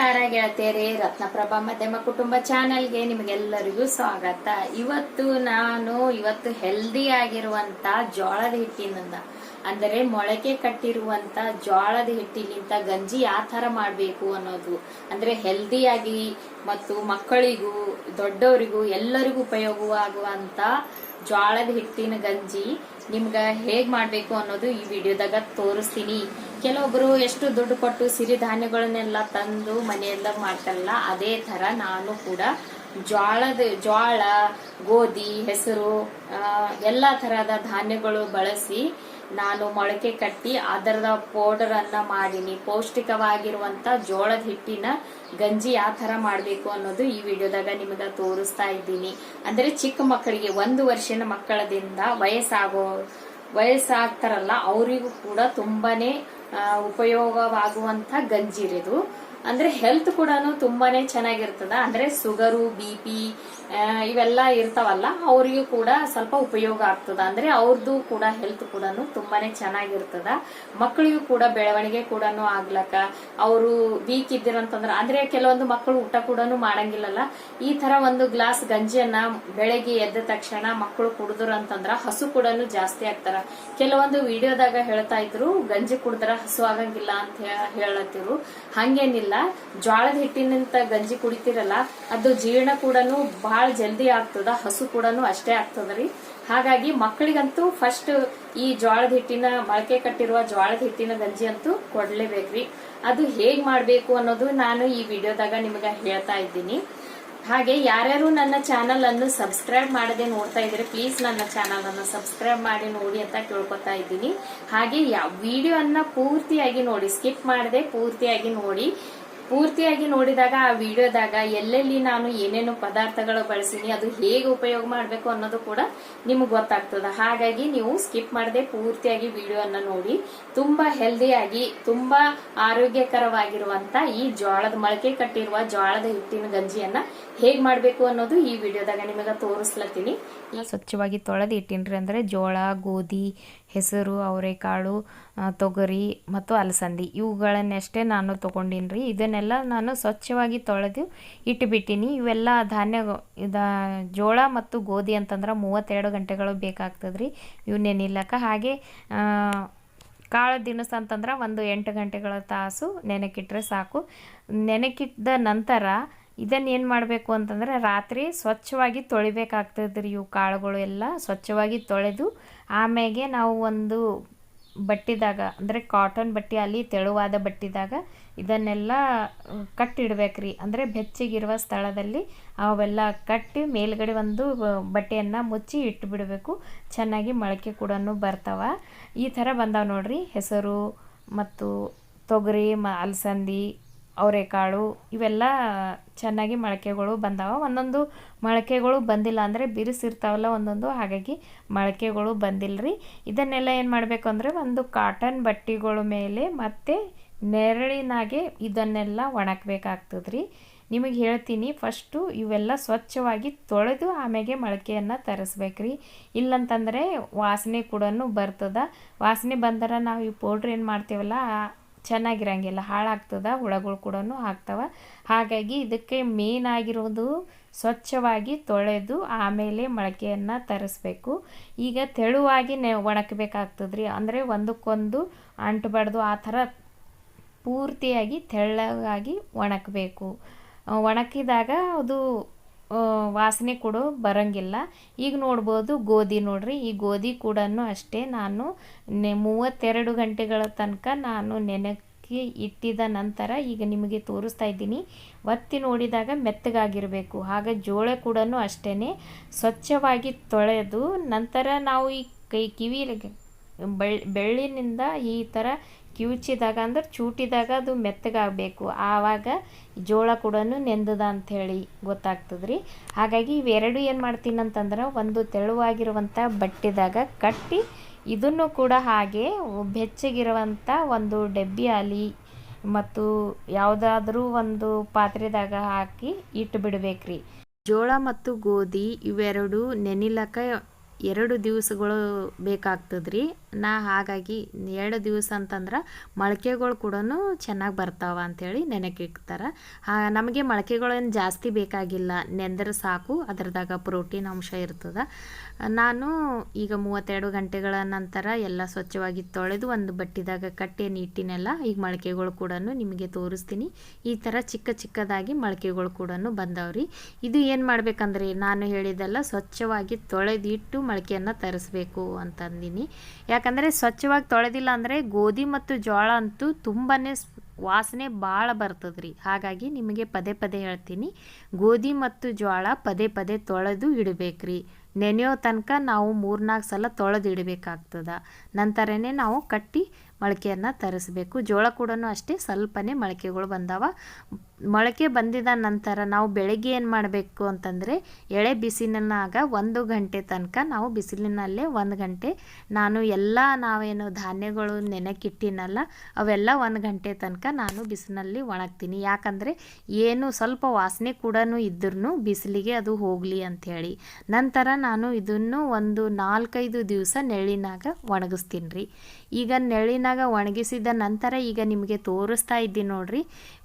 ನಮಸ್ಕಾರ ಗೆಳತಿಯರೇ, ರತ್ನಪ್ರಭಾ ಮಧ್ಯಮ ಕುಟುಂಬ ಚಾನೆಲ್ಗೆ ನಿಮಗೆಲ್ಲರಿಗೂ ಸ್ವಾಗತ. ಇವತ್ತು ನಾನು ಇವತ್ತು ಹೆಲ್ದಿ ಆಗಿರುವಂತ ಜೋಳದ ಹಿಟ್ಟಿನಿಂದ, ಅಂದರೆ ಮೊಳಕೆ ಕಟ್ಟಿರುವಂತ ಜೋಳದ ಹಿಟ್ಟಿನಿಂದ ಗಂಜಿ ಯಾವ ಥರ ಮಾಡಬೇಕು ಅನ್ನೋದು, ಅಂದ್ರೆ ಹೆಲ್ದಿಯಾಗಿ ಮತ್ತು ಮಕ್ಕಳಿಗೂ, ದೊಡ್ಡವರಿಗೂ ಎಲ್ಲರಿಗೂ ಉಪಯೋಗವಾಗುವಂತ ಜೋಳದ ಹಿಟ್ಟಿನ ಗಂಜಿ ನಿಮ್ಗ ಹೇಗ್ ಮಾಡ್ಬೇಕು ಅನ್ನೋದು ಈ ವಿಡಿಯೋದಾಗ ತೋರಿಸ್ತೀನಿ. ಕೆಲವೊಬ್ರು ಎಷ್ಟು ದುಡ್ಡು ಕೊಟ್ಟು ಸಿರಿಧಾನ್ಯಗಳನ್ನೆಲ್ಲ ತಂದು ಮನೆಯೆಲ್ಲ ಮಾಡ್ತಾರಲ್ಲ, ಅದೇ ತರ ನಾನು ಕೂಡ ಜ್ವಾಳದ ಜೋಳ ಗೋಧಿ, ಹೆಸರು ಎಲ್ಲ ತರಹದ ಧಾನ್ಯಗಳು ಬಳಸಿ ನಾನು ಮೊಳಕೆ ಕಟ್ಟಿ ಅದರದ ಪೌಡರ್ ಅನ್ನ ಮಾಡೀನಿ. ಪೌಷ್ಟಿಕವಾಗಿರುವಂತ ಜೋಳದ ಹಿಟ್ಟಿನ ಗಂಜಿ ಯಾವ ತರ ಮಾಡ್ಬೇಕು ಅನ್ನೋದು ಈ ವಿಡಿಯೋದಾಗ ನಿಮಗೆ ತೋರಿಸ್ತಾ ಇದ್ದೀನಿ. ಅಂದ್ರೆ ಚಿಕ್ಕ ಮಕ್ಕಳಿಗೆ ಒಂದು ವರ್ಷದ ಮಕ್ಕಳದಿಂದ ವಯಸ್ಸಾಗೋ, ವಯಸ್ಸಾಗ್ತಾರಲ್ಲ ಅವರಿಗೂ ಕೂಡ ತುಂಬಾನೇ ಉಪಯೋಗವಾಗುವಂತ ಗಂಜಿ ಇದು. ಅಂದ್ರೆ ಹೆಲ್ತ್ ಕೂಡ ತುಂಬಾನೇ ಚೆನ್ನಾಗಿರ್ತದ. ಅಂದ್ರೆ ಸುಗರು ಬಿ ಪಿ ಇವೆಲ್ಲ ಇರ್ತಾವಲ್ಲ, ಅವರಿಗೂ ಕೂಡ ಸ್ವಲ್ಪ ಉಪಯೋಗ ಆಗ್ತದ. ಅಂದ್ರೆ ಅವ್ರದ್ದು ಕೂಡ ಹೆಲ್ತ್ ಕೂಡ ತುಂಬಾನೇ ಚೆನ್ನಾಗಿರ್ತದ. ಮಕ್ಕಳಿಗೂ ಕೂಡ ಬೆಳವಣಿಗೆ ಕೂಡ ಆಗ್ಲಕ್ಕ. ಅವರು ವೀಕ್ ಇದ್ದಿರಂತಂದ್ರ, ಅಂದ್ರೆ ಕೆಲವೊಂದು ಮಕ್ಕಳು ಊಟ ಕೂಡ ಮಾಡಂಗಿಲ್ಲಲ್ಲ. ಈ ತರ ಒಂದು ಗ್ಲಾಸ್ ಗಂಜಿಯನ್ನ ಬೆಳಗ್ಗೆ ಎದ್ದ ತಕ್ಷಣ ಮಕ್ಕಳು ಕುಡಿದ್ರು ಅಂತಂದ್ರ ಹಸು ಕೂಡ ಜಾಸ್ತಿ ಆಗ್ತಾರ. ಕೆಲವೊಂದು ವಿಡಿಯೋದಾಗ ಹೇಳ್ತಾ ಇದ್ರು, ಗಂಜಿ ಕುಡಿದ್ರ ಹಸು ಆಗಂಗಿಲ್ಲ ಅಂತ ಹೇಳತ್ತಿರು ಹಂಗೇನಿಲ್ಲ. ಜ್ವಾಳದ ಹಿಟ್ಟಿನಿಂದ ಗಂಜಿ ಕುಡಿತಿರಲ್ಲ, ಅದು ಜೀರ್ಣ ಕೂಡ ಬಹಳ ಜಲ್ದಿ ಆಗ್ತದ, ಹಸು ಕೂಡ ಅಷ್ಟೇ ಆಗ್ತದ್ರಿ. ಹಾಗಾಗಿ ಮಕ್ಕಳಿಗಂತೂ ಫಸ್ಟ್ ಈ ಜ್ವಾಳದ ಹಿಟ್ಟಿನ, ಮೊಳಕೆ ಕಟ್ಟಿರುವ ಜ್ವಾಳದ ಹಿಟ್ಟಿನ ಗಂಜಿ ಅಂತೂ ಕೊಡ್ಲೇಬೇಕ್ರಿ. ಅದು ಹೇಗ್ ಮಾಡ್ಬೇಕು ಅನ್ನೋದು ನಾನು ಈ ವಿಡಿಯೋದಾಗ ನಿಮಗೆ ಹೇಳ್ತಾ ಇದ್ದೀನಿ. ಹಾಗೆ ಯಾರ್ಯಾರು ನನ್ನ ಚಾನಲ್ ಅನ್ನು ಸಬ್ಸ್ಕ್ರೈಬ್ ಮಾಡದೆ ನೋಡ್ತಾ ಇದ್ರೆ ಪ್ಲೀಸ್ ನನ್ನ ಚಾನಲ್ ಅನ್ನು ಸಬ್ಸ್ಕ್ರೈಬ್ ಮಾಡಿ ನೋಡಿ ಅಂತ ಕೇಳ್ಕೊತಾ ಇದ್ದೀನಿ. ಹಾಗೆ ವಿಡಿಯೋ ಅನ್ನ ಪೂರ್ತಿಯಾಗಿ ನೋಡಿ ಸ್ಕಿಪ್ ಮಾಡದೆ ಪೂರ್ತಿಯಾಗಿ ನೋಡಿ. ಪೂರ್ತಿಯಾಗಿ ನೋಡಿದಾಗ ಆ ವಿಡಿಯೋದಾಗ ಎಲ್ಲೆಲ್ಲಿ ನಾನು ಏನೇನು ಪದಾರ್ಥಗಳು ಬಳಸೀನಿ, ಅದು ಹೇಗೆ ಉಪಯೋಗ ಮಾಡಬೇಕು ಅನ್ನೋದು ಕೂಡ ನಿಮಗೆ ಗೊತ್ತಾಗ್ತದ. ಹಾಗಾಗಿ ನೀವು ಸ್ಕಿಪ್ ಮಾಡದೆ ಪೂರ್ತಿಯಾಗಿ ವಿಡಿಯೋನ ನೋಡಿ. ತುಂಬಾ ಹೆಲ್ದಿಯಾಗಿ ತುಂಬಾ ಆರೋಗ್ಯಕರವಾಗಿರುವಂತ ಈ ಜೋಳದ ಮೊಳಕೆ ಕಟ್ಟಿರುವ ಜೋಳದ ಹಿಟ್ಟಿನ ಗಂಜಿಯನ್ನ ಹೇಗ್ ಮಾಡಬೇಕು ಅನ್ನೋದು ಈ ವಿಡಿಯೋದಾಗ ನಿಮಗೆ ತೋರಿಸ್ಲತ್ತೀನಿ. ಸ್ವಚ್ಛವಾಗಿ ತೊಳೆದು ಇಟ್ಟಿನ್ರಿ ಅಂದ್ರೆ ಜೋಳ ಗೋಧಿ ಹೆಸರು, ಅವರೆಕಾಳು ತೊಗರಿ ಮತ್ತು ಅಲಸಂದಿ. ಇವುಗಳನ್ನಷ್ಟೇ ನಾನು ತೊಗೊಂಡಿನ್ರಿ, ಇದನ್ನೆಲ್ಲ ನಾನು ಸ್ವಚ್ಛವಾಗಿ ತೊಳೆದು ಇಟ್ಟುಬಿಟ್ಟಿನಿ ಇವೆಲ್ಲ ಧಾನ್ಯ ಇದ ಜೋಳ ಮತ್ತು ಗೋಧಿ ಅಂತಂದ್ರೆ ಮೂವತ್ತೆರಡು ಗಂಟೆಗಳು ಬೇಕಾಗ್ತದ್ರಿ. ಇವು ಇವನ್ನೇನಿಲ್ಲಕ್ಕ, ಹಾಗೆ ಕಾಳು ದಿನಸ ಅಂತಂದ್ರೆ ಒಂದು ಎಂಟು ಗಂಟೆಗಳ ತಾಸು ನೆನೆಕಿಟ್ರೆ ಸಾಕು. ನೆನೆಕಿಟ್ಟ ನಂತರ ಇದನ್ನೇನು ಮಾಡಬೇಕು ಅಂತಂದರೆ ರಾತ್ರಿ ಸ್ವಚ್ಛವಾಗಿ ತೊಳಿಬೇಕಾಗ್ತದೆ ರೀ ಇವು ಕಾಳುಗಳು ಎಲ್ಲ. ಸ್ವಚ್ಛವಾಗಿ ತೊಳೆದು ಆಮೇಲೆ ನಾವು ಒಂದು ಬಟ್ಟಿದಾಗ, ಅಂದರೆ ಕಾಟನ್ ಬಟ್ಟೆ ಅಲ್ಲಿ ತೆಳುವಾದ ಬಟ್ಟಿದಾಗ ಇದನ್ನೆಲ್ಲ ಕಟ್ಟಿಡ್ಬೇಕ್ರಿ. ಅಂದರೆ ಬೆಚ್ಚಗಿರುವ ಸ್ಥಳದಲ್ಲಿ ಅವೆಲ್ಲ ಕಟ್ಟಿ ಮೇಲ್ಗಡೆ ಒಂದು ಬಟ್ಟೆಯನ್ನು ಮುಚ್ಚಿ ಇಟ್ಟುಬಿಡಬೇಕು ಚೆನ್ನಾಗಿ ಮೊಳಕೆ ಕೂಡ ಬರ್ತಾವೆ. ಈ ಥರ ಬಂದಾವ ನೋಡಿರಿ. ಹೆಸರು ಮತ್ತು ತೊಗರಿ, ಮ, ಅಲಸಂದಿ ಅವರೆಕಾಳು ಇವೆಲ್ಲ ಚೆನ್ನಾಗಿ ಮೊಳಕೆಗಳು ಬಂದಾವ. ಒಂದೊಂದು ಮೊಳಕೆಗಳು ಬಂದಿಲ್ಲ ಅಂದರೆ ಬಿರುಸಿರ್ತಾವಲ್ಲ ಒಂದೊಂದು. ಹಾಗಾಗಿ ಮೊಳಕೆಗಳು ಬಂದಿಲ್ಲರಿ ಇದನ್ನೆಲ್ಲ ಏನು ಮಾಡಬೇಕು ಅಂದರೆ ಒಂದು ಕಾಟನ್ ಬಟ್ಟೆಗಳ ಮೇಲೆ ಮತ್ತು ನೆರಳಿನಾಗೆ ಇದನ್ನೆಲ್ಲ ಒಣಗಬೇಕಾಗ್ತದ್ರಿ ನಿಮಗೆ ಹೇಳ್ತೀನಿ ಫಸ್ಟು ಇವೆಲ್ಲ ಸ್ವಚ್ಛವಾಗಿ ತೊಳೆದು ಆಮೇಲೆ ಮೊಳಕೆಯನ್ನು ತರಿಸ್ಬೇಕ್ರಿ. ಇಲ್ಲಂತಂದರೆ ವಾಸನೆ ಕೂಡ ಬರ್ತದ. ವಾಸನೆ ಬಂದರೆ ನಾವು ಈ ಪೌಡ್ರ್ ಏನು ಮಾಡ್ತೀವಲ್ಲ ಚೆನ್ನಾಗಿರಂಗಿಲ್ಲ, ಹಾಳಾಗ್ತದ, ಹುಳಗಳು ಕೂಡ ಆಗ್ತವೆ. ಹಾಗಾಗಿ ಇದಕ್ಕೆ ಮೇನ್ ಆಗಿರೋದು ಸ್ವಚ್ಛವಾಗಿ ತೊಳೆದು ಆಮೇಲೆ ಮೊಳಕೆಯನ್ನು ತರಿಸ್ಬೇಕು. ಈಗ ತೆಳುವಾಗಿ ನೆ ಒಣಕಬೇಕಾಗ್ತದ್ರಿ, ಅಂದರೆ ಒಂದಕ್ಕೊಂದು ಅಂಟಬಾರ್ದು, ಆ ಥರ ಪೂರ್ತಿಯಾಗಿ ತೆಳ್ಳಗಾಗಿ ಒಣಕಬೇಕು. ಒಣಕಿದಾಗ ಅದು ವಾಸನೆ ಕೂಡ ಬರಂಗಿಲ್ಲ. ಈಗ ನೋಡ್ಬೋದು ಗೋಧಿ ನೋಡ್ರಿ, ಈ ಗೋಧಿ ಕೂಡ ಅಷ್ಟೇ ನಾನು ನೆ ಮೂವತ್ತೆರಡು ಗಂಟೆಗಳ ತನಕ ನಾನು ನೆನಕ್ಕಿ ಇಟ್ಟಿದ ನಂತರ ಈಗ ನಿಮಗೆ ತೋರಿಸ್ತಾ ಇದ್ದೀನಿ. ಒತ್ತಿ ನೋಡಿದಾಗ ಮೆತ್ತಗಾಗಿರಬೇಕು ಹಾಗೆ ಜೋಳ ಕೂಡ ಅಷ್ಟೇ ಸ್ವಚ್ಛವಾಗಿ ತೊಳೆದು ನಂತರ ನಾವು ಈ ಕೈ ಕಿವಿ ಬೆಳ್ ಬೆಳ್ಳಿನಿಂದ ಈ ಥರ ಕಿವುಚಿದಾಗ ಅಂದ್ರೆ ಚೂಟಿದಾಗ ಅದು ಮೆತ್ತಗಾಗಬೇಕು. ಆವಾಗ ಜೋಳ ಕೂಡ ನೆಂದದ ಅಂಥೇಳಿ ಗೊತ್ತಾಗ್ತದ್ರಿ. ಹಾಗಾಗಿ ಇವೆರಡು ಏನು ಮಾಡ್ತೀನಿ ಅಂತಂದ್ರೆ ಒಂದು ತೆಳುವಾಗಿರುವಂಥ ಬಟ್ಟೆದಾಗ ಕಟ್ಟಿ ಇದನ್ನು ಕೂಡ ಹಾಗೆ ಬೆಚ್ಚಗಿರುವಂಥ ಒಂದು ಡಬ್ಬಿ ಆಲಿ ಮತ್ತು ಯಾವುದಾದ್ರೂ ಒಂದು ಪಾತ್ರೆದಾಗ ಹಾಕಿ ಇಟ್ಟು ಬಿಡ್ಬೇಕ್ರಿ. ಜೋಳ ಮತ್ತು ಗೋಧಿ ಇವೆರಡು ನೆನಿಲಕ್ಕ ಎರಡು ದಿವಸಗಳು ಬೇಕಾಗ್ತದ್ರಿ. ನಾ ಹಾಗಾಗಿ ಎರಡು ದಿವಸ ಅಂತಂದ್ರೆ ಮೊಳಕೆಗಳು ಕೂಡ ಚೆನ್ನಾಗಿ ಬರ್ತಾವ ಅಂಥೇಳಿ ನೆನಕಿಡ್ತಾರೆ ನಮಗೆ ಮೊಳಕೆಗಳೇನು ಜಾಸ್ತಿ ಬೇಕಾಗಿಲ್ಲ. ನೆಂದ್ರೆ ಸಾಕು, ಅದರದಾಗ ಪ್ರೋಟೀನ್ ಅಂಶ ಇರ್ತದೆ. ನಾನು ಈಗ ಮೂವತ್ತೆರಡು ಗಂಟೆಗಳ ನಂತರ ಎಲ್ಲ ಸ್ವಚ್ಛವಾಗಿ ತೊಳೆದು ಒಂದು ಬಟ್ಟಿದಾಗ ಕಟ್ಟೆ ನೀಟಿನೆಲ್ಲ ಈಗ ಮೊಳಕೆಗಳು ಕೂಡ ನಿಮಗೆ ತೋರಿಸ್ತೀನಿ. ಈ ಥರ ಚಿಕ್ಕ ಚಿಕ್ಕದಾಗಿ ಮೊಳಕೆಗಳು ಕೂಡ ಬಂದವ್ರಿ. ಇದು ಏನು ಮಾಡ್ಬೇಕಂದ್ರೆ ನಾನು ಹೇಳಿದೆಲ್ಲ ಸ್ವಚ್ಛವಾಗಿ ತೊಳೆದಿಟ್ಟು ಮೊಳಕೆಯನ್ನು ತರಿಸ್ಬೇಕು ಅಂತಂದಿನಿ. ಯಾಕಂದರೆ ಸ್ವಚ್ಛವಾಗಿ ತೊಳೆದಿಲ್ಲ ಅಂದರೆ ಗೋಧಿ ಮತ್ತು ಜೋಳ ಅಂತೂ ತುಂಬಾ ವಾಸನೆ ಭಾಳ ಬರ್ತದ್ರಿ. ಹಾಗಾಗಿ ನಿಮಗೆ ಪದೇ ಪದೇ ಹೇಳ್ತೀನಿ, ಗೋಧಿ ಮತ್ತು ಜೋಳ ಪದೇ ಪದೇ ತೊಳೆದು ಇಡಬೇಕ್ರಿ. ನೆನೆಯೋ ತನಕ ನಾವು ಮೂರ್ನಾಲ್ಕು ಸಲ ತೊಳೆದು ಇಡಬೇಕಾಗ್ತದ. ನಂತರನೇ ನಾವು ಕಟ್ಟಿ ಮೊಳಕೆಯನ್ನು ತರಿಸ್ಬೇಕು. ಜೋಳ ಕೂಡ ಅಷ್ಟೇ ಸ್ವಲ್ಪನೇ ಮೊಳಕೆಗಳು ಬಂದಾವ. ಮೊಳಕೆ ಬಂದಿದ ನಂತರ ನಾವು ಬೆಳಗ್ಗೆ ಏನು ಮಾಡಬೇಕು ಅಂತಂದರೆ ಎಳೆ ಬಿಸಿಲಿನಾಗ ಒಂದು ಗಂಟೆ ತನಕ ನಾವು ಬಿಸಿಲಿನಲ್ಲೇ ಒಂದು ಗಂಟೆ ನಾನು ಎಲ್ಲ ನಾವೇನು ಧಾನ್ಯಗಳು ನೆನೆಕಿಟ್ಟಿನಲ್ಲ, ಅವೆಲ್ಲ ಒಂದು ಗಂಟೆ ತನಕ ನಾನು ಬಿಸಿಲಿನಲ್ಲಿ ಒಣಗ್ತೀನಿ. ಯಾಕಂದರೆ ಏನು ಸ್ವಲ್ಪ ವಾಸನೆ ಕೂಡ ಇದ್ರೂ ಬಿಸಿಲಿಗೆ ಅದು ಹೋಗಲಿ ಅಂಥೇಳಿ ನಂತರ ನಾನು ಇದನ್ನು ಒಂದು ನಾಲ್ಕೈದು ದಿವಸ ನೆರಳಿನಾಗ ಒಣಗಿಸ್ತೀನಿ ರೀ ಈಗ ನೆರಳಿನಾಗ ಒಣಗಿಸಿದ ನಂತರ ಈಗ ನಿಮಗೆ ತೋರಿಸ್ತಾ ಇದ್ದೀನಿ ನೋಡ್ರಿ,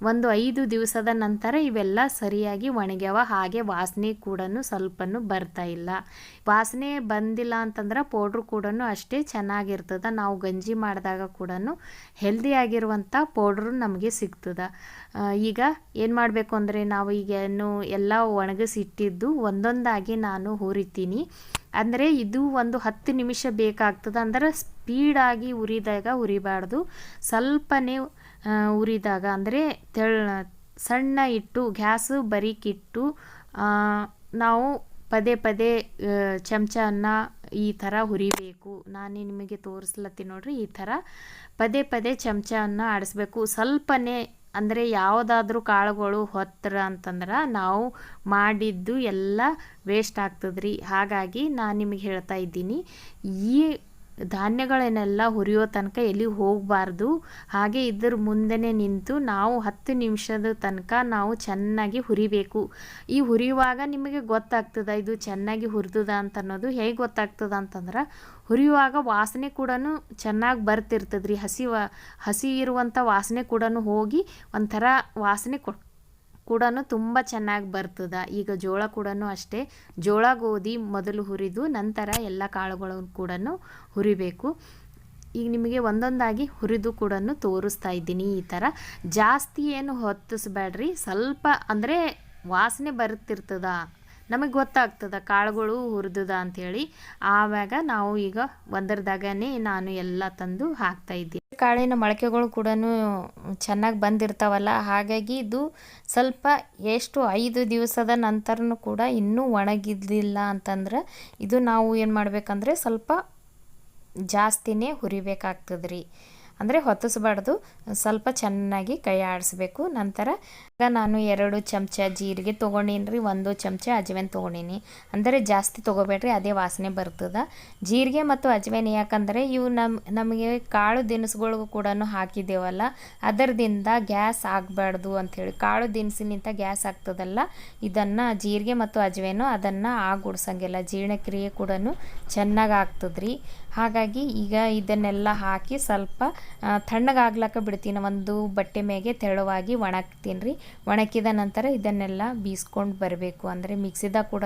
ಒಂದು ಐದು ದಿವಸದ ನಂತರ ಇವೆಲ್ಲ ಸರಿಯಾಗಿ ಒಣಗ್ಯಾವ. ಹಾಗೆ ವಾಸನೆ ಕೂಡ ಸ್ವಲ್ಪನೂ ಬರ್ತಾ ಇಲ್ಲ. ವಾಸನೆ ಬಂದಿಲ್ಲ ಅಂತಂದ್ರೆ ಪೌಡ್ರ್ ಕೂಡ ಅಷ್ಟೇ ಚೆನ್ನಾಗಿರ್ತದೆ. ನಾವು ಗಂಜಿ ಮಾಡಿದಾಗ ಕೂಡ ಹೆಲ್ದಿ ಆಗಿರುವಂಥ ಪೌಡ್ರು ನಮಗೆ ಸಿಗ್ತದೆ. ಈಗ ಏನು ಮಾಡಬೇಕು ಅಂದರೆ ನಾವು ಈಗ ಏನು ಎಲ್ಲ ಒಣಗಿಸಿಟ್ಟಿದ್ದು ಒಂದೊಂದಾಗಿ ನಾನು ಹುರಿತೀನಿ. ಅಂದರೆ ಇದು ಒಂದು ಹತ್ತು ನಿಮಿಷ ಬೇಕಾಗ್ತದೆ. ಅಂದ್ರೆ ಸ್ಪೀಡಾಗಿ ಉರಿದಾಗ ಉರಿಬಾರ್ದು ಸ್ವಲ್ಪನೇ ಉರಿದಾಗ ಅಂದರೆ ತೆಳ್ ಸಣ್ಣ ಇಟ್ಟು, ಗ್ಯಾಸು ಬರೀಕಿಟ್ಟು ನಾವು ಪದೇ ಪದೇ ಚಮಚನ ಈ ಥರ ಹುರಿಬೇಕು. ನಾನು ನಿಮಗೆ ತೋರಿಸ್ಲತ್ತೀನಿ ನೋಡ್ರಿ, ಈ ಥರ ಪದೇ ಪದೇ ಚಮಚನ ಆಡಿಸ್ಬೇಕು. ಸ್ವಲ್ಪನೇ ಅಂದರೆ ಯಾವುದಾದ್ರೂ ಕಾಳುಗಳು ಹೊತ್ತರ ಅಂತಂದ್ರೆ ನಾವು ಮಾಡಿದ್ದು ಎಲ್ಲ ವೇಸ್ಟ್ ಆಗ್ತದ್ರಿ. ಹಾಗಾಗಿ ನಾನು ನಿಮಗೆ ಹೇಳ್ತಾ ಇದ್ದೀನಿ, ಈ ಧಾನ್ಯಗಳನ್ನೆಲ್ಲ ಹುರಿಯೋ ತನಕ ಎಲ್ಲಿ ಹೋಗಬಾರ್ದು. ಹಾಗೆ ಇದ್ರ ಮುಂದೆನೇ ನಿಂತು ನಾವು ಹತ್ತು ನಿಮಿಷದ ತನಕ ನಾವು ಚೆನ್ನಾಗಿ ಹುರಿಬೇಕು. ಈ ಹುರಿಯುವಾಗ ನಿಮಗೆ ಗೊತ್ತಾಗ್ತದ, ಇದು ಚೆನ್ನಾಗಿ ಹುರಿದದ ಅಂತ ಅನ್ನೋದು ಹೇಗೆ ಗೊತ್ತಾಗ್ತದ ಅಂತಂದ್ರೆ, ಹುರಿಯುವಾಗ ವಾಸನೆ ಕೂಡ ಚೆನ್ನಾಗಿ ಬರ್ತಿರ್ತದ್ರಿ. ಹಸಿ ವಾ, ಹಸಿ ಇರುವಂಥ ವಾಸನೆ ಕೂಡ ಹೋಗಿ ಒಂಥರ ವಾಸನೆ ಕೊಟ್ಟು ಕೂಡ ತುಂಬ ಚೆನ್ನಾಗಿ ಬರ್ತದ. ಈಗ ಜೋಳ ಕೂಡ ಅಷ್ಟೇ. ಜೋಳ ಗೋಧಿ ಮೊದಲು ಹುರಿದು ನಂತರ ಎಲ್ಲ ಕಾಳುಗಳನ್ನು ಕೂಡ ಹುರಿಬೇಕು. ಈಗ ನಿಮಗೆ ಒಂದೊಂದಾಗಿ ಹುರಿದು ಕೂಡ ತೋರಿಸ್ತಾ ಇದ್ದೀನಿ ಈ ಥರ ಜಾಸ್ತಿ ಏನು ಹೊತ್ತಿಸ್ಬೇಡ್ರಿ. ಸ್ವಲ್ಪ ಅಂದರೆ ವಾಸನೆ ಬರುತ್ತಿರ್ತದ ನಮಗೆ ಗೊತ್ತಾಗ್ತದ ಕಾಳುಗಳು ಹುರಿದದ ಅಂಥೇಳಿ ಆವಾಗ ನಾವು ಈಗ ಒಂದರದಾಗನೇ ನಾನು ಎಲ್ಲ ತಂದು ಹಾಕ್ತಾ ಇದ್ದೀನಿ ಕಾಳಿನ ಮೊಳಕೆಗಳು ಕೂಡ ಚೆನ್ನಾಗಿ ಬಂದಿರ್ತಾವಲ್ಲ, ಹಾಗಾಗಿ ಇದು ಸ್ವಲ್ಪ ಎಷ್ಟು ಐದು ದಿವಸದ ನಂತರನೂ ಕೂಡ ಇನ್ನೂ ಒಣಗಿದ್ದಿಲ್ಲ ಅಂತಂದ್ರೆ ಇದು ನಾವು ಏನು ಮಾಡಬೇಕಂದ್ರೆ ಸ್ವಲ್ಪ ಜಾಸ್ತಿನೇ ಹುರಿಬೇಕಾಗ್ತದೆ ರೀ ಅಂದರೆ ಹೊತ್ತಿಸ್ಬಾರ್ದು. ಸ್ವಲ್ಪ ಚೆನ್ನಾಗಿ ಕೈ ಆಡಿಸ್ಬೇಕು. ನಂತರ ಈಗ ನಾನು ಎರಡು ಚಮಚ ಜೀರಿಗೆ ತೊಗೊಂಡೀನಿ ರೀ ಒಂದು ಚಮಚ ಅಜ್ವೇನ್ ತೊಗೊಂಡೀನಿ. ಅಂದರೆ ಜಾಸ್ತಿ ತೊಗೋಬೇಡ್ರಿ, ಅದೇ ವಾಸನೆ ಬರ್ತದೆ. ಜೀರಿಗೆ ಮತ್ತು ಅಜ್ವೇನ್ ಯಾಕಂದರೆ ಇವು ನಮ್ಮ ನಮಗೆ ಕಾಳು ದಿನಸುಗಳಿಗೂ ಕೂಡ ಹಾಕಿದ್ದೇವಲ್ಲ, ಅದರದಿಂದ ಗ್ಯಾಸ್ ಆಗಬಾರ್ದು ಅಂಥೇಳಿ. ಕಾಳು ದಿನಸಿನಿಂದ ಗ್ಯಾಸ್ ಆಗ್ತದಲ್ಲ, ಇದನ್ನು ಜೀರಿಗೆ ಮತ್ತು ಅಜ್ವೇನು ಅದನ್ನು ಆಗುಡ್ಸಂಗಿಲ್ಲ ಜೀರ್ಣಕ್ರಿಯೆ ಕೂಡ ಚೆನ್ನಾಗಿ ಆಗ್ತದ್ರಿ. ಹಾಗಾಗಿ ಈಗ ಇದನ್ನೆಲ್ಲ ಹಾಕಿ ಸ್ವಲ್ಪ ತಣ್ಣಗಾಗ್ಲಕ್ಕ ಬಿಡ್ತೀನಿ. ಒಂದು ಬಟ್ಟೆ ಮೇಗೆ ತೆಳುವಾಗಿ ಒಣಗ್ತೀನಿ ರೀ. ಒಣಗಿದ ನಂತರ ಇದನ್ನೆಲ್ಲ ಬೀಸ್ಕೊಂಡು ಬರಬೇಕು. ಅಂದರೆ ಮಿಕ್ಸಿದಾಗ ಕೂಡ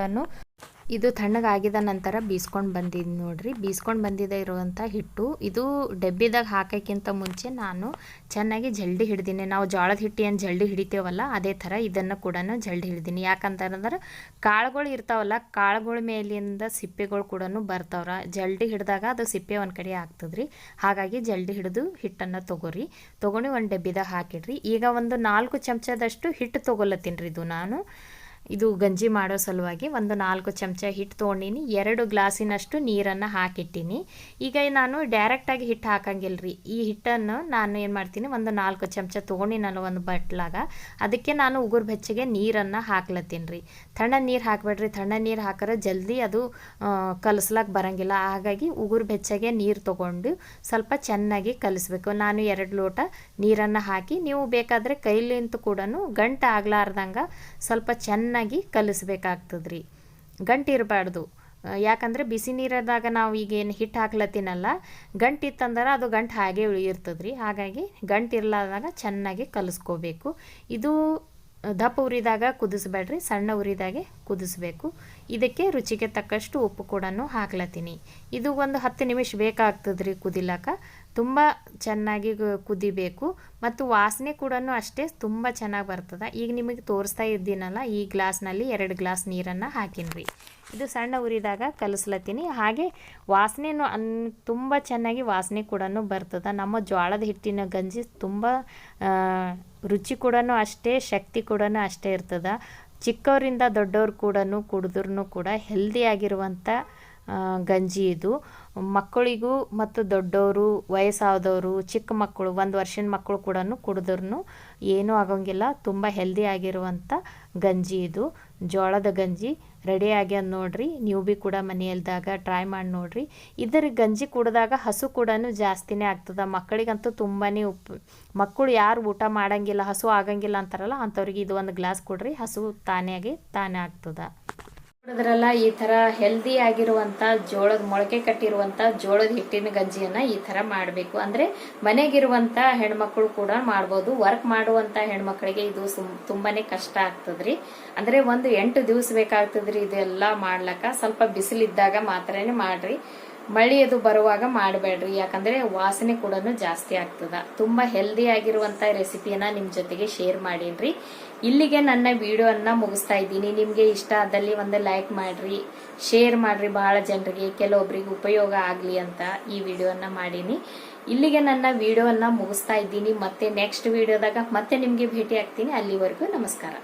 ಇದು ತಣ್ಣಗಾಗಿದ ನಂತರ ಬೀಸ್ಕೊಂಡು ಬಂದಿದ್ದು ನೋಡಿರಿ. ಬೀಸ್ಕೊಂಡು ಬಂದಿದೆ ಇರುವಂಥ ಹಿಟ್ಟು. ಇದು ಡಬ್ಬಿದಾಗ ಹಾಕೋಕ್ಕಿಂತ ಮುಂಚೆ ನಾನು ಚೆನ್ನಾಗಿ ಜಲ್ಡಿ ಹಿಡ್ದೀನಿ. ನಾವು ಜೋಳದ ಹಿಟ್ಟು ಏನು ಜಲ್ಡಿ ಹಿಡಿತೇವಲ್ಲ, ಅದೇ ಥರ ಇದನ್ನು ಕೂಡ ಜಲ್ಡಿ ಹಿಡ್ದೀನಿ. ಯಾಕಂತಂದ್ರೆ ಕಾಳುಗಳು ಇರ್ತಾವಲ್ಲ, ಕಾಳುಗಳ ಮೇಲಿಂದ ಸಿಪ್ಪೆಗಳು ಕೂಡ ಬರ್ತಾವ್ರ. ಜಲ್ಡಿ ಹಿಡಿದಾಗ ಅದು ಸಿಪ್ಪೆ ಒಂದು ಕಡೆ ಆಗ್ತದ್ರಿ. ಹಾಗಾಗಿ ಜಲ್ಡಿ ಹಿಡಿದು ಹಿಟ್ಟನ್ನು ತೊಗೊರಿ. ತೊಗೊಂಡು ಒಂದು ಡಬ್ಬಿದಾಗ ಹಾಕಿಡ್ರಿ. ಈಗ ಒಂದು ನಾಲ್ಕು ಚಮಚದಷ್ಟು ಹಿಟ್ಟು ತೊಗೊಲತ್ತೀನಿ ರೀ ಇದು ನಾನು. ಇದು ಗಂಜಿ ಮಾಡೋ ಸಲುವಾಗಿ ಒಂದು ನಾಲ್ಕು ಚಮಚ ಹಿಟ್ಟು ತೊಗೊಂಡಿನಿ, ಎರಡು ಗ್ಲಾಸಿನಷ್ಟು ನೀರನ್ನು ಹಾಕಿಟ್ಟಿನಿ. ಈಗ ನಾನು ಡೈರೆಕ್ಟಾಗಿ ಹಿಟ್ಟು ಹಾಕಂಗಿಲ್ಲ ರೀ ಈ ಹಿಟ್ಟನ್ನು ನಾನು ಏನು ಮಾಡ್ತೀನಿ, ಒಂದು ನಾಲ್ಕು ಚಮಚ ತೊಗೊಂಡಿನಲ್ಲ ಒಂದು ಬಟ್ಲಾಗ, ಅದಕ್ಕೆ ನಾನು ಉಗುರು ಬೆಚ್ಚಗೆ ನೀರನ್ನು ಹಾಕ್ಲತ್ತೀನಿ ರೀ. ತಣ್ಣ ನೀರು ಹಾಕಬೇಡ್ರಿ ತಣ್ಣ ನೀರು ಹಾಕಿದ್ರೆ ಜಲ್ದಿ ಅದು ಕಲಸ್ಲಾಕ್ ಬರಂಗಿಲ್ಲ. ಹಾಗಾಗಿ ಉಗುರು ಬೆಚ್ಚಗೆ ನೀರು ತೊಗೊಂಡು ಸ್ವಲ್ಪ ಚೆನ್ನಾಗಿ ಕಲಿಸ್ಬೇಕು. ನಾನು ಎರಡು ಲೋಟ ನೀರನ್ನು ಹಾಕಿ, ನೀವು ಬೇಕಾದರೆ ಕೈಲಿಂತ ಕೂಡ ಗಂಟು ಆಗ್ಲಾರ್ದಂಗೆ ಸ್ವಲ್ಪ ಚೆನ್ನಾಗಿ ಕಲಿಸ್ಬೇಕಾಗ್ತದ್ರಿ. ಗಂಟು ರೀ ಗಂಟಿರಬಾರ್ದು ಯಾಕಂದ್ರೆ ಬಿಸಿ ನೀರದಾಗ ನಾವು ಈಗೇನು ಹಿಟ್ಟು ಹಾಕ್ಲತ್ತಿನಲ್ಲ, ಗಂಟಿತ್ತಂದ್ರೆ ಅದು ಗಂಟು ಹಾಗೆ ಉಳಿಯಿರ್ತದೆ ರೀ ಹಾಗಾಗಿ ಗಂಟು ಇರ್ಲಾರ್ದಾಗ ಚೆನ್ನಾಗಿ ಕಲಿಸ್ಕೋಬೇಕು. ಇದು ದಪ್ಪ ಉರಿದಾಗ ಕುದಿಸ್ಬೇಡ್ರಿ, ಸಣ್ಣ ಉರಿದಾಗೆ ಕುದಿಸ್ಬೇಕು. ಇದಕ್ಕೆ ರುಚಿಗೆ ತಕ್ಕಷ್ಟು ಉಪ್ಪು ಕೂಡ ಹಾಕ್ಲತ್ತೀನಿ. ಇದು ಒಂದು ಹತ್ತು ನಿಮಿಷ ಬೇಕಾಗ್ತದೆ ರೀ ಕುದಿಲಾಕ. ತುಂಬ ಚೆನ್ನಾಗಿ ಕುದಿಬೇಕು. ಮತ್ತು ವಾಸನೆ ಕೂಡ ಅಷ್ಟೇ ತುಂಬ ಚೆನ್ನಾಗಿ ಬರ್ತದೆ. ಈಗ ನಿಮಗೆ ತೋರಿಸ್ತಾ ಇದ್ದೀನಲ್ಲ, ಈ ಗ್ಲಾಸ್ನಲ್ಲಿ ಎರಡು ಗ್ಲಾಸ್ ನೀರನ್ನು ಹಾಕಿನ್ರಿ. ಇದು ಸಣ್ಣ ಉರಿದಾಗ ಕಲಿಸ್ಲತ್ತೀನಿ. ಹಾಗೆ ವಾಸನೆನೂ ಅನ್ ತುಂಬ ಚೆನ್ನಾಗಿ ವಾಸನೆ ಕೂಡ ಬರ್ತದೆ. ನಮ್ಮ ಜೋಳದ ಹಿಟ್ಟಿನ ಗಂಜಿ ತುಂಬ ರುಚಿ ಕೂಡ ಅಷ್ಟೇ, ಶಕ್ತಿ ಕೂಡ ಅಷ್ಟೇ ಇರ್ತದೆ. ಚಿಕ್ಕವರಿಂದ ದೊಡ್ಡವ್ರು ಕೂಡ ಕುಡಿದ್ರೂ ಕೂಡ ಹೆಲ್ದಿ ಆಗಿರುವಂಥ ಗಂಜಿ ಇದು. ಮಕ್ಕಳಿಗೂ ಮತ್ತು ದೊಡ್ಡವರು ವಯಸ್ಸಾದವರು ಚಿಕ್ಕ ಮಕ್ಕಳು, ಒಂದು ವರ್ಷದ ಮಕ್ಕಳು ಕೂಡ ಕುಡಿದ್ರೂ ಏನೂ ಆಗೋಂಗಿಲ್ಲ. ತುಂಬ ಹೆಲ್ದಿ ಆಗಿರುವಂಥ ಗಂಜಿ ಇದು. ಜೋಳದ ಗಂಜಿ ರೆಡಿ ಆಗ್ಯದ ನೋಡ್ರಿ. ನೀವು ಭೀ ಕೂಡ ಮನೆಯಲ್ದಾಗ ಟ್ರೈ ಮಾಡಿ ನೋಡ್ರಿ. ಇದರ ಗಂಜಿ ಕುಡಿದಾಗ ಹಸು ಕೂಡ ಜಾಸ್ತಿನೇ ಆಗ್ತದೆ. ಮಕ್ಕಳಿಗಂತೂ ತುಂಬಾ ಉಪ್, ಮಕ್ಕಳು ಯಾರು ಊಟ ಮಾಡಂಗಿಲ್ಲ, ಹಸು ಆಗಂಗಿಲ್ಲ ಅಂತಾರಲ್ಲ, ಅಂಥವ್ರಿಗೆ ಇದು ಒಂದು ಗ್ಲಾಸ್ ಕೊಡ್ರಿ. ಹಸು ತಾನೇ ಆಗಿ ತಾನೇ ಆಗ್ತದೆ. ನೋಡಿದ್ರಲ್ಲ, ಈ ತರ ಹೆಲ್ದಿ ಆಗಿರುವಂತ ಜೋಳದ ಮೊಳಕೆ ಕಟ್ಟಿರುವಂತ ಜೋಳದ ಹಿಟ್ಟಿನ ಗಂಜಿಯನ್ನ ಈ ತರ ಮಾಡಬೇಕು. ಅಂದ್ರೆ ಮನೆಗಿರುವಂತ ಹೆಣ್ಮಕ್ಳು ಕೂಡ ಮಾಡ್ಬೋದು. ವರ್ಕ್ ಮಾಡುವಂತ ಹೆಣ್ಮಕ್ಳಿಗೆ ಇದು ತುಂಬಾನೇ ಕಷ್ಟ ಆಗ್ತದ್ರಿ. ಅಂದ್ರೆ ಒಂದು ಎಂಟು ದಿವಸ ಬೇಕಾಗ್ತದ್ರಿ ಇದೆಲ್ಲ ಮಾಡ್ಲಕ್ಕ. ಸ್ವಲ್ಪ ಬಿಸಿಲಿದ್ದಾಗ ಮಾತ್ರನೇ ಮಾಡ್ರಿ. ಮಳಿ ಅದು ಬರುವಾಗ ಮಾಡಬೇಡ್ರಿ, ಯಾಕಂದ್ರೆ ವಾಸನೆ ಕೂಡ ಜಾಸ್ತಿ ಆಗ್ತದ. ತುಂಬಾ ಹೆಲ್ದಿ ಆಗಿರುವಂತ ರೆಸಿಪಿಯನ್ನ ನಿಮ್ ಜೊತೆಗೆ ಶೇರ್ ಮಾಡಿನ್ರಿ. ಇಲ್ಲಿಗೆ ನನ್ನ ವಿಡಿಯೋನ್ನ ಮುಗಿಸ್ತಾ ಇದ್ದೀನಿ. ನಿಮ್ಗೆ ಇಷ್ಟ ಆದಲ್ಲಿ ಒಂದು ಲೈಕ್ ಮಾಡ್ರಿ ಶೇರ್ ಮಾಡ್ರಿ ಬಹಳ ಜನರಿಗೆ, ಕೆಲವೊಬ್ರಿಗೆ ಉಪಯೋಗ ಆಗ್ಲಿ ಅಂತ ಈ ವಿಡಿಯೋನ ಮಾಡೀನಿ. ಇಲ್ಲಿಗೆ ನನ್ನ ವಿಡಿಯೋನ ಮುಗಿಸ್ತಾ ಇದ್ದೀನಿ. ಮತ್ತೆ ನೆಕ್ಸ್ಟ್ ವಿಡಿಯೋದಾಗ ಮತ್ತೆ ನಿಮ್ಗೆ ಭೇಟಿ ಆಗ್ತೀನಿ. ಅಲ್ಲಿವರೆಗೂ ನಮಸ್ಕಾರ.